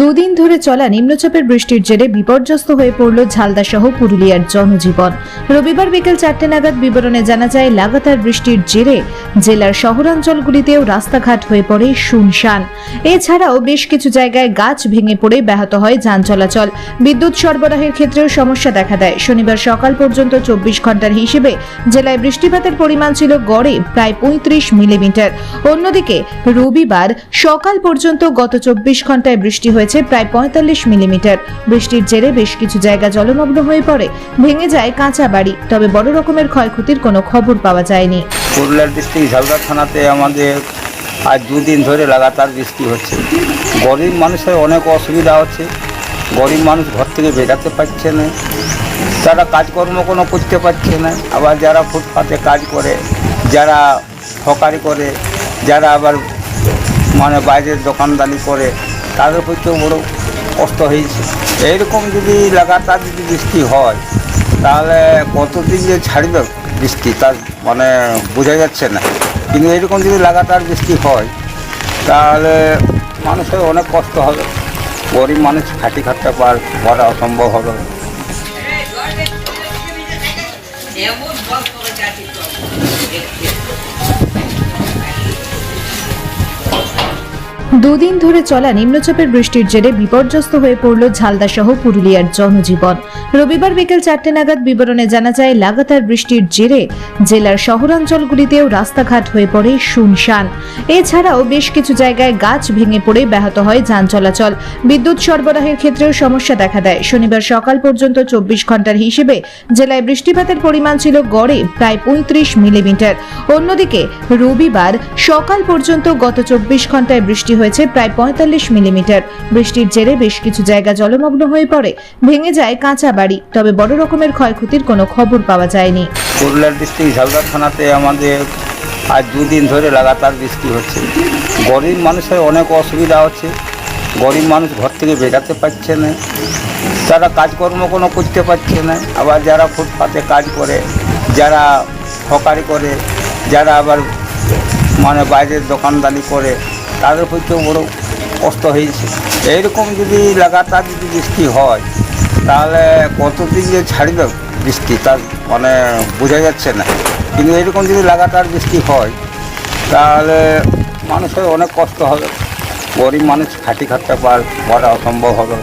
দুদিন ধরে চলা নিম্নচাপের বৃষ্টির জেরে বিপর্যস্ত হয়ে পড়ল ঝালদা সহ পুরুলিয়ার জনজীবন। রবিবার বিকেল চারটে নাগাদ বিবরণে জানা যায়, লাগাতার বৃষ্টির জেরে জেলার শহরাঞ্চলগুলিতেও রাস্তাঘাট হয়ে পড়ে শুনশান। এছাড়াও বেশ কিছু জায়গায় গাছ ভেঙে পড়ে ব্যাহত হয় যান চলাচল। বিদ্যুৎ সরবরাহের ক্ষেত্রেও সমস্যা দেখা দেয়। শনিবার সকাল পর্যন্ত চব্বিশ ঘণ্টার হিসেবে জেলায় বৃষ্টিপাতের পরিমাণ ছিল গড়ে প্রায় পঁয়ত্রিশ মিলিমিটার। অন্যদিকে রবিবার সকাল পর্যন্ত গত চব্বিশ ঘন্টায় বৃষ্টি হয়েছে প্রায় পঁয়তাল্লিশ মিলিমিটার। বৃষ্টির জেরে বেশ কিছু জায়গা জলমগ্ন হয়ে পড়ে। ভেঙে যায় কাঁচা বাড়ি। তবে বড় রকমের ক্ষয়ক্ষতির কোনো খবর পাওয়া যায়নি। পুরুলিয়ার ডিস্ট্রিক্ট ঝালদা থানাতে আমাদের আজ দুদিন ধরে লাগাতার বৃষ্টি হচ্ছে। গরিব মানুষের অনেক অসুবিধা হচ্ছে। গরিব মানুষ ঘর থেকে বেরাতে পারছে না। তারা কাজকর্ম কোনো করতে পারছে না। আবার যারা ফুটপাতে কাজ করে, যারা হকারি করে, যারা আবার মানে বাইরের দোকানদারি করে তাদের পক্ষেও বড় কষ্ট হয়েছে। এইরকম যদি লাগাতার যদি বৃষ্টি হয়, তাহলে কতদিন যে ছাড়বে বৃষ্টি তার মানে বোঝা যাচ্ছে না। কিন্তু এরকম যদি লাগাতার বৃষ্টি হয়, তাহলে মানুষের অনেক কষ্ট হবে। গরিব মানুষ খাটি খাটতে পার করা অসম্ভব হবে। এমন দুদিন ধরে চলা নিম্নচাপের বৃষ্টির জেরে বিপর্যস্ত হয়ে পড়ল ঝালদা সহ পুরুলিয়ার জনজীবন। রবিবার বিকেল চারটে নাগাদ বিবরণে জানা যায়, লাগাতার বৃষ্টির জেরে জেলার শহরাঞ্চলগুলিতেও রাস্তাঘাট হয়ে পড়ে শুনশান। এছাড়াও বেশ কিছু জায়গায় গাছ ভেঙে পড়ে ব্যাহত হয় যান চলাচল। বিদ্যুৎ সরবরাহের ক্ষেত্রেও সমস্যা দেখা দেয়। শনিবার সকাল পর্যন্ত চব্বিশ ঘণ্টার হিসেবে জেলায় বৃষ্টিপাতের পরিমাণ ছিল গড়ে প্রায় পঁয়ত্রিশ মিলিমিটার। অন্যদিকে রবিবার সকাল পর্যন্ত গত চব্বিশ ঘন্টায় বৃষ্টি হয়েছে প্রায় পঁয়তাল্লিশ মিলিমিটার। বৃষ্টির জেরে বেশ কিছু জায়গা জলমগ্ন হয়ে পড়ে। ভেঙে যায় কাঁচা বাড়ি, তবে বড় রকমের ক্ষয়ক্ষতির কোনো খবর পাওয়া যায়নি। পুরুলিয়ার ডিস্ট্রিক্ট ঝালদা থানাতে আমাদের আজ দুদিন ধরে লাগাতার বৃষ্টি হচ্ছে। গরিব মানুষের অনেক অসুবিধা হচ্ছে। গরিব মানুষ ঘর থেকে বেরাতে পারছে না। তারা কাজকর্ম কোনো করতে পারছে না, আবার যারা ফুটপাতে কাজ করে, যারা হকারি করে, যারা আবার মানে বাইরের দোকানদারি করে তাদের পক্ষেও বড় কষ্ট হয়েছে। এইরকম যদি লাগাতার যদি বৃষ্টি হয়, তাহলে কতদিন যে ছাড়বে বৃষ্টি, তার মানে বোঝা যাচ্ছে না। কিন্তু এরকম যদি লাগাতার বৃষ্টি হয়, তাহলে মানুষের অনেক কষ্ট হবে। গরিব মানুষ খাটি খাটতে পার করা অসম্ভব হবে।